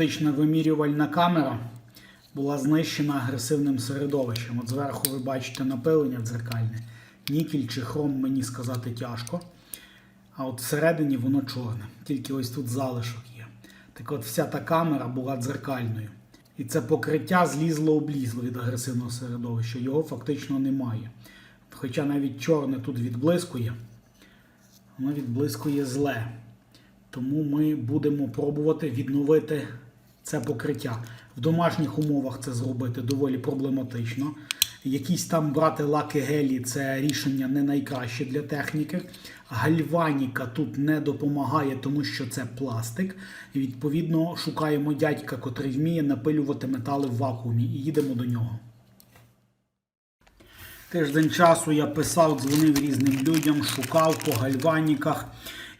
Оптична вимірювальна камера була знищена агресивним середовищем. От зверху ви бачите напилення дзеркальне. Нікель чи хром мені сказати тяжко. А от всередині воно чорне. Тільки ось тут залишок є. Так от вся та камера була дзеркальною. І це покриття злізло-облізло від агресивного середовища. Його фактично немає. Хоча навіть чорне тут відблискує, воно відблискує зле. Тому ми будемо пробувати відновити це покриття. В домашніх умовах це зробити доволі проблематично. Якісь там брати лаки гелі це рішення не найкраще для техніки. Гальваніка тут не допомагає, тому що це пластик. І відповідно шукаємо дядька, котрий вміє напилювати метали в вакуумі, і їдемо до нього. Тиждень часу я писав, дзвонив різним людям, шукав по гальваніках.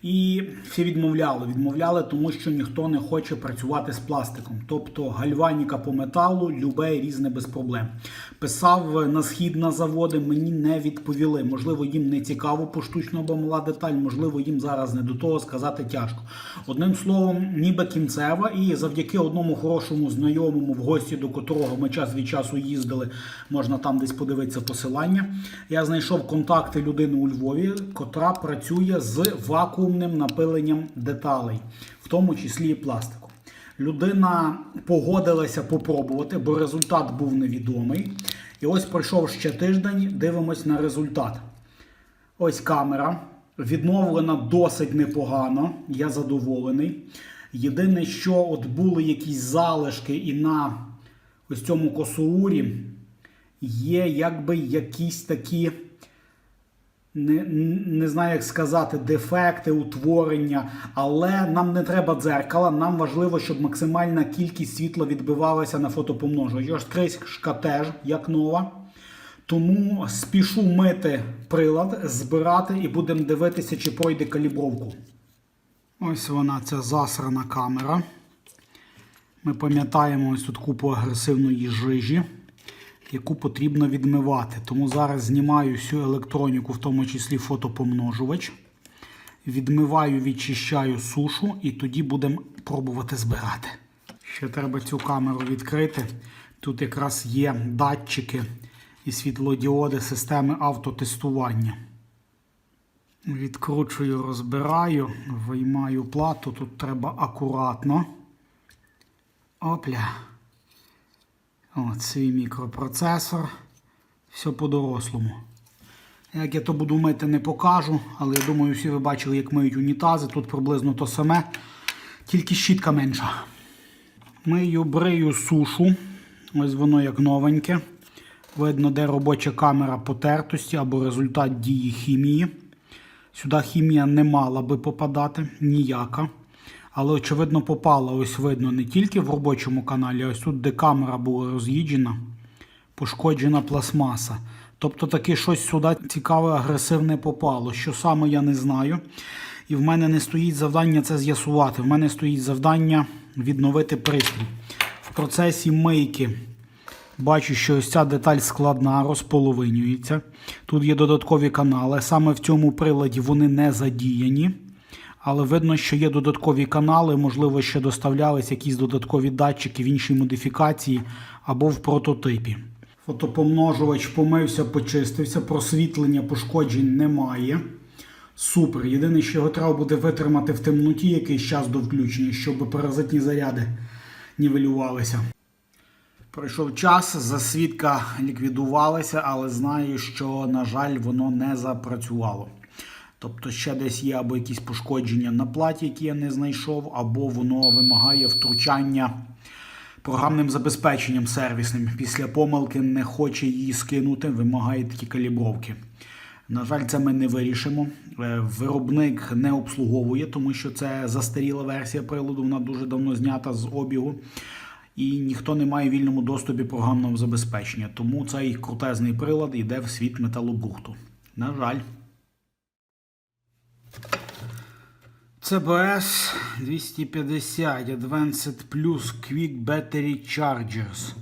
І всі відмовляли. Відмовляли, тому що ніхто не хоче працювати з пластиком. Тобто гальваніка по металу, любе різне без проблем. Писав на схід на заводи, мені не відповіли. Можливо, їм не цікаво поштучно або мала деталь, можливо, їм зараз не до того сказати тяжко. Одним словом, ніби кінцева, і завдяки одному хорошому знайомому, в гості до котрого ми час від часу їздили, можна там десь подивитися посилання. Я знайшов контакти людини у Львові, котра працює з вакуумним напиленням деталей, в тому числі і пластику. Людина погодилася попробувати, бо результат був невідомий. І ось пройшов ще тиждень, дивимось на результат. Ось камера. Відновлена досить непогано, я задоволений. Єдине, що от були якісь залишки, і на ось цьому косоурі є якби якісь такі, не, не знаю, як сказати, дефекти, утворення, але нам не треба дзеркала. Нам важливо, щоб максимальна кількість світла відбивалася на фотопомножувач. Ось кришка теж як нова. Тому спішу мити прилад, збирати і будемо дивитися, чи пройде калібровку. Ось вона, ця засрана камера. Ми пам'ятаємо ось тут купу агресивної жижі, яку потрібно відмивати. Тому зараз знімаю всю електроніку, в тому числі фотопомножувач. Відмиваю, відчищаю сушу і тоді будемо пробувати збирати. Ще треба цю камеру відкрити. Тут якраз є датчики і світлодіоди системи автотестування. Відкручую, розбираю, виймаю плату. Тут треба акуратно. Опля. От свій мікропроцесор. Все по-дорослому. Як я то буду мити, не покажу, але я думаю, всі ви бачили, як миють унітази. Тут приблизно то саме, тільки щітка менша. Мию, брию сушу. Ось воно як новеньке. Видно, де робоча камера потертості або результат дії хімії. Сюди хімія не мала би попадати, ніяка. Але, очевидно, попала, ось видно, не тільки в робочому каналі, а ось тут, де камера була роз'їджена, пошкоджена пластмаса. Тобто таки щось сюди цікаве, агресивне попало. Що саме я не знаю. І в мене не стоїть завдання це з'ясувати. В мене стоїть завдання відновити пристрій. В процесі мийки бачу, що ось ця деталь складна, розполовинюється. Тут є додаткові канали. Саме в цьому приладі вони не задіяні. Але видно, що є додаткові канали, можливо, ще доставлялись якісь додаткові датчики в іншій модифікації або в прототипі. Фотопомножувач помився, почистився, просвітлення пошкоджень немає. Супер. Єдине, що його треба буде витримати в темноті якийсь час до включення, щоб паразитні заряди нівелювалися. Пройшов час, засвідка ліквідувалася, але знаю, що, на жаль, воно не запрацювало. Тобто ще десь є або якісь пошкодження на платі, які я не знайшов, або воно вимагає втручання програмним забезпеченням сервісним. Після помилки не хоче її скинути, вимагає такі калібровки. На жаль, це ми не вирішимо. Е, Виробник не обслуговує, тому що це застаріла версія приладу, вона дуже давно знята з обігу. І ніхто не має вільному доступі програмного забезпечення. Тому цей крутезний прилад йде в світ металобрухту. На жаль. CBS 250 Advanced Plus Quick Battery Chargers.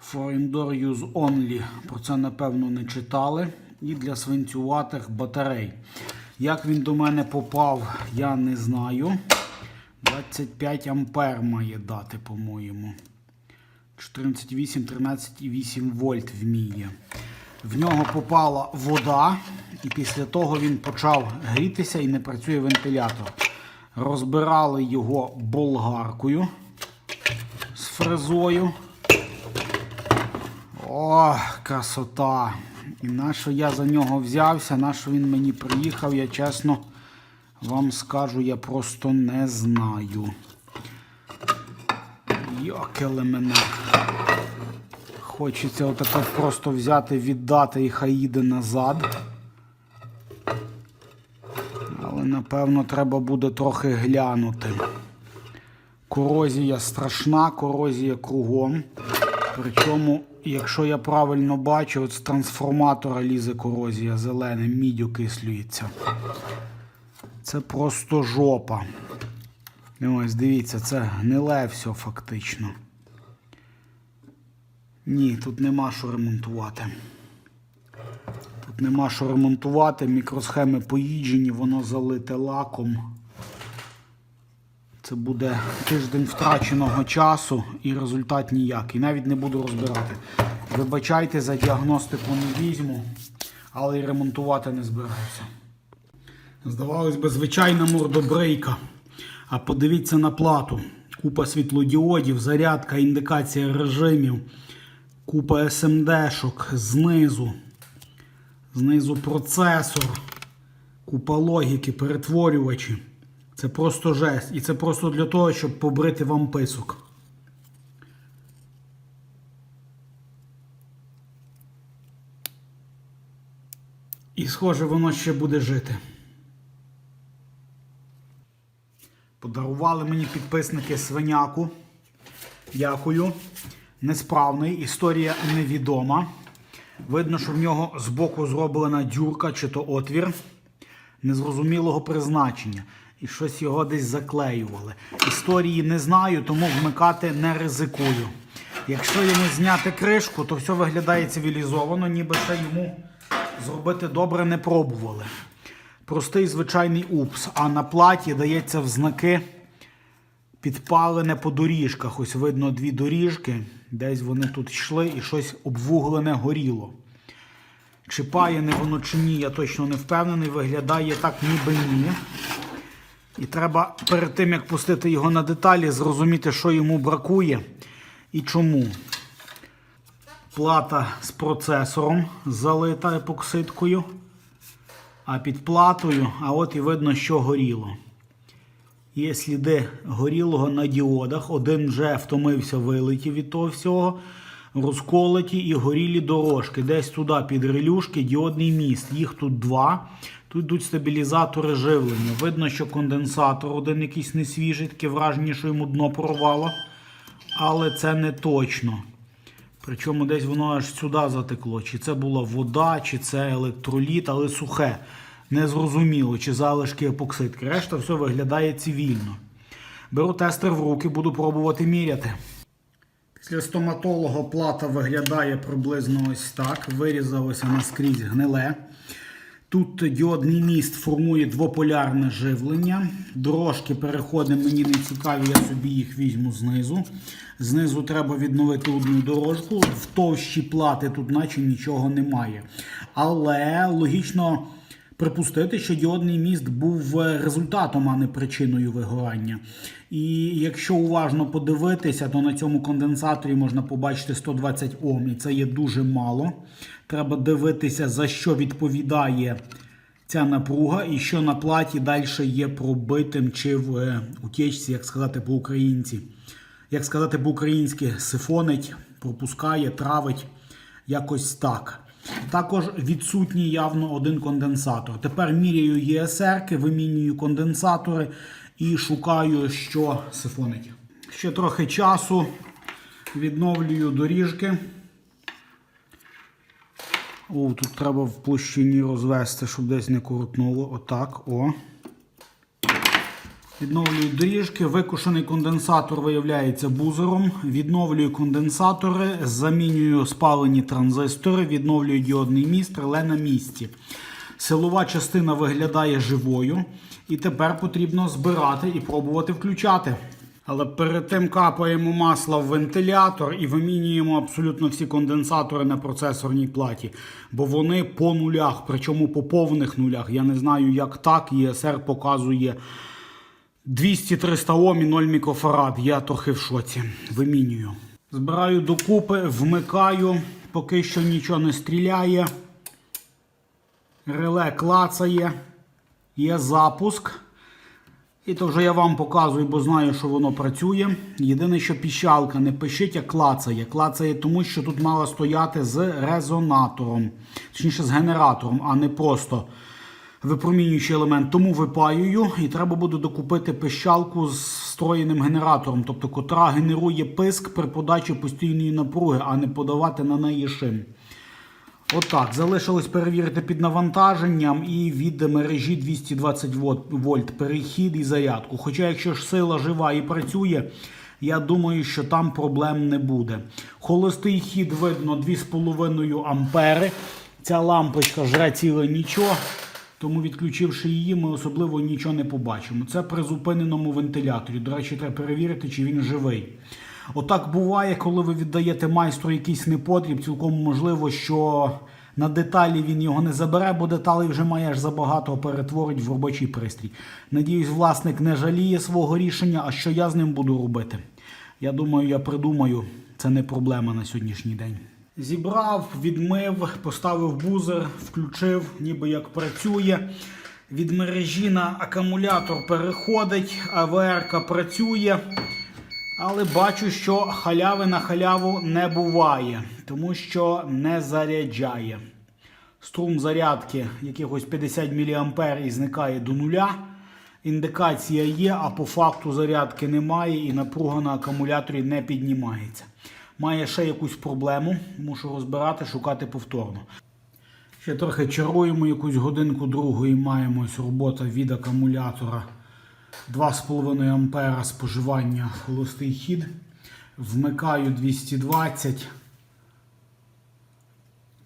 For indoor use only. Про це, напевно, не читали. І для свинцюватих батарей. Як він до мене попав, я не знаю. 25 ампер має дати, по-моєму. 14,8, 13,8 вольт вміє. В нього попала вода, і після того він почав грітися і не працює вентилятор. Розбирали його болгаркою з фрезою. О, красота! І на що я за нього взявся, на що він мені приїхав, я чесно вам скажу, я просто не знаю. Йокеле мене. Хочеться отако просто взяти, віддати і хай їде назад. Але напевно треба буде трохи глянути. Корозія страшна, корозія кругом. Причому, якщо я правильно бачу, от з трансформатора лізе корозія зелене, мідь окислюється. Це просто жопа. Ось дивіться, це гниле все фактично. Ні, тут нема що ремонтувати. Тут нема що ремонтувати, мікросхеми поїджені, воно залите лаком. Це буде тиждень втраченого часу і результат ніякий. Навіть не буду розбирати. Вибачайте, за діагностику не візьму, але й ремонтувати не збираюся. Здавалось би, звичайна мордобрейка. А подивіться на плату. Купа світлодіодів, зарядка, індикація режимів, купа СМДшок знизу. Знизу процесор, купа логіки, перетворювачі. Це просто жесть. І це просто для того, щоб побрити вам писок. І схоже, воно ще буде жити. Подарували мені підписники свиняку. Дякую. Несправний. Історія невідома. Видно, що в нього збоку зроблена дюрка чи то отвір незрозумілого призначення. І щось його десь заклеювали. Історії не знаю, тому вмикати не ризикую. Якщо йому зняти кришку, то все виглядає цивілізовано, ніби ще йому зробити добре не пробували. Простий звичайний упс. А на платі дається в знаки підпалене по доріжках. Ось видно дві доріжки. Десь вони тут йшли і щось обвуглене горіло. Чи паяне воно чи ні, я точно не впевнений. Виглядає так, ніби ні. І треба перед тим, як пустити його на деталі, зрозуміти, що йому бракує і чому. Плата з процесором залита епоксидкою. А під платою, а от і видно, що горіло. Є сліди горілого на діодах. Один вже втомився вилетів від того всього. Розколоті і горілі дорожки. Десь туди під релюшки діодний міст. Їх тут два. Тут йдуть стабілізатори живлення. Видно, що конденсатор один якийсь не свіжий, таке враження, що йому дно порвало. Але це не точно. Причому десь воно аж сюди затекло. Чи це була вода, чи це електроліт, але сухе. Незрозуміло, чи залишки епоксидки. Решта все виглядає цивільно. Беру тестер в руки, буду пробувати міряти. Після стоматолога плата виглядає приблизно ось так. Вирізалося наскрізь гниле. Тут діодний міст формує двополярне живлення. Дорожки переходи мені не цікаві, я собі їх візьму знизу. Знизу треба відновити одну дорожку. В товщі плати тут наче нічого немає. Але логічно припустити, що діодний міст був результатом, а не причиною вигорання. І якщо уважно подивитися, то на цьому конденсаторі можна побачити 120 Ом, і це є дуже мало. Треба дивитися, за що відповідає ця напруга, і що на платі далі є пробитим чи в е, утечці, як сказати по-українці. Як сказати по-українськи, сифонить, пропускає, травить, якось так. Також відсутній явно один конденсатор. Тепер міряю ЄСРки, вимінюю конденсатори і шукаю, що сифонить. Ще трохи часу. Відновлюю доріжки. О, тут треба в площині розвести, щоб десь не коротнуло. Отак. О. Відновлюю доріжки. Викушений конденсатор виявляється бузером. Відновлюю конденсатори, замінюю спалені транзистори, відновлюю діодний міст, реле на місці. Силова частина виглядає живою, і тепер потрібно збирати і пробувати включати. Але перед тим капаємо масло в вентилятор і вимінюємо абсолютно всі конденсатори на процесорній платі, бо вони по нулях, причому по повних нулях. Я не знаю, як так. ЄСР показує 200-300 Ом і 0 мікрофарад. Я трохи в шоці. Вимінюю. Збираю докупи, вмикаю, поки що нічого не стріляє. Реле клацає, є запуск. І то вже я вам показую, бо знаю, що воно працює. Єдине, що піщалка не пищить, а клацає. Клацає тому, що тут мала стояти з резонатором, точніше з генератором, а не просто випромінюючий елемент. Тому випаюю і треба буде докупити пищалку з встроєним генератором, тобто котра генерує писк при подачі постійної напруги, а не подавати на неї шим. Отак, залишилось перевірити під навантаженням і від мережі 220 вольт- перехід і зарядку. Хоча, якщо ж сила жива і працює, я думаю, що там проблем не буде. Холостий хід видно 2,5 ампери. Ця лампочка жре ціле нічого. Тому, відключивши її, ми особливо нічого не побачимо. Це при зупиненому вентиляторі. До речі, треба перевірити, чи він живий. Отак буває, коли ви віддаєте майстру якийсь непотріб, цілком можливо, що на деталі він його не забере, бо деталей вже має аж забагато перетворить в робочий пристрій. Надіюсь, власник не жаліє свого рішення, а що я з ним буду робити. Я думаю, я придумаю, це не проблема на сьогоднішній день. Зібрав, відмив, поставив бузер, включив, ніби як працює. Від мережі на акумулятор переходить, АВР працює. Але бачу, що халяви на халяву не буває, тому що не заряджає. Струм зарядки якихось 50 мА і зникає до нуля. Індикація є, а по факту зарядки немає і напруга на акумуляторі не піднімається. Має ще якусь проблему, мушу розбирати, шукати повторно. Ще трохи чаруємо якусь годинку другу і маємо ось робота від акумулятора. 2,5 ампера споживання холостий хід. Вмикаю 220.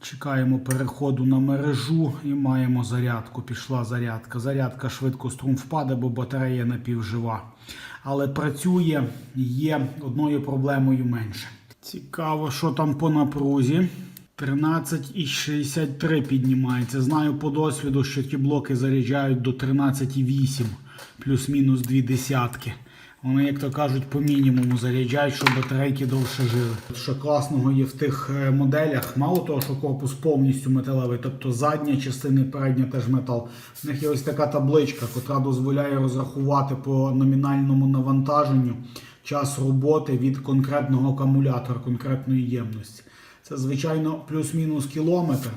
Чекаємо переходу на мережу і маємо зарядку. Пішла зарядка. Зарядка швидко струм впаде, бо батарея напівжива. Але працює, є одною проблемою менше. Цікаво, що там по напрузі. 13,63 піднімається. Знаю по досвіду, що ті блоки заряджають до 13,8 плюс-мінус 2 десятки. Вони, як то кажуть, по мінімуму заряджають, щоб батарейки довше жили. Що класного є в тих е, моделях, мало того, що корпус повністю металевий, тобто задня частина і передня теж метал. У них є ось така табличка, яка дозволяє розрахувати по номінальному навантаженню час роботи від конкретного акумулятора, конкретної ємності. Це, звичайно, плюс-мінус кілометр.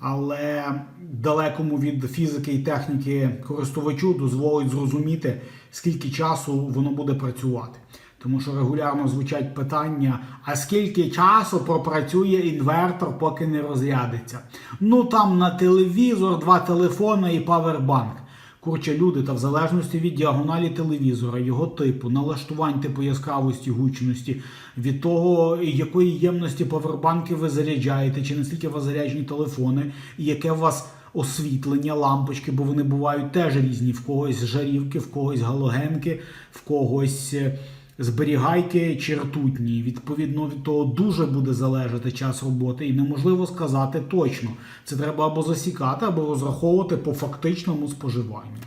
Але далекому від фізики і техніки користувачу дозволить зрозуміти, скільки часу воно буде працювати. Тому що регулярно звучать питання: а скільки часу пропрацює інвертор, поки не розрядиться? Ну там на телевізор, два телефони і павербанк. Курче люди, та в залежності від діагоналі телевізора, його типу, налаштувань типу яскравості, гучності, від того, якої ємності павербанки ви заряджаєте, чи наскільки у вас заряджені телефони, і яке у вас освітлення, лампочки, бо вони бувають теж різні. В когось жарівки, в когось галогенки, в когось е, зберігайки чи ртутні. Відповідно від того дуже буде залежати час роботи, і неможливо сказати точно. Це треба або засікати, або розраховувати по фактичному споживанню.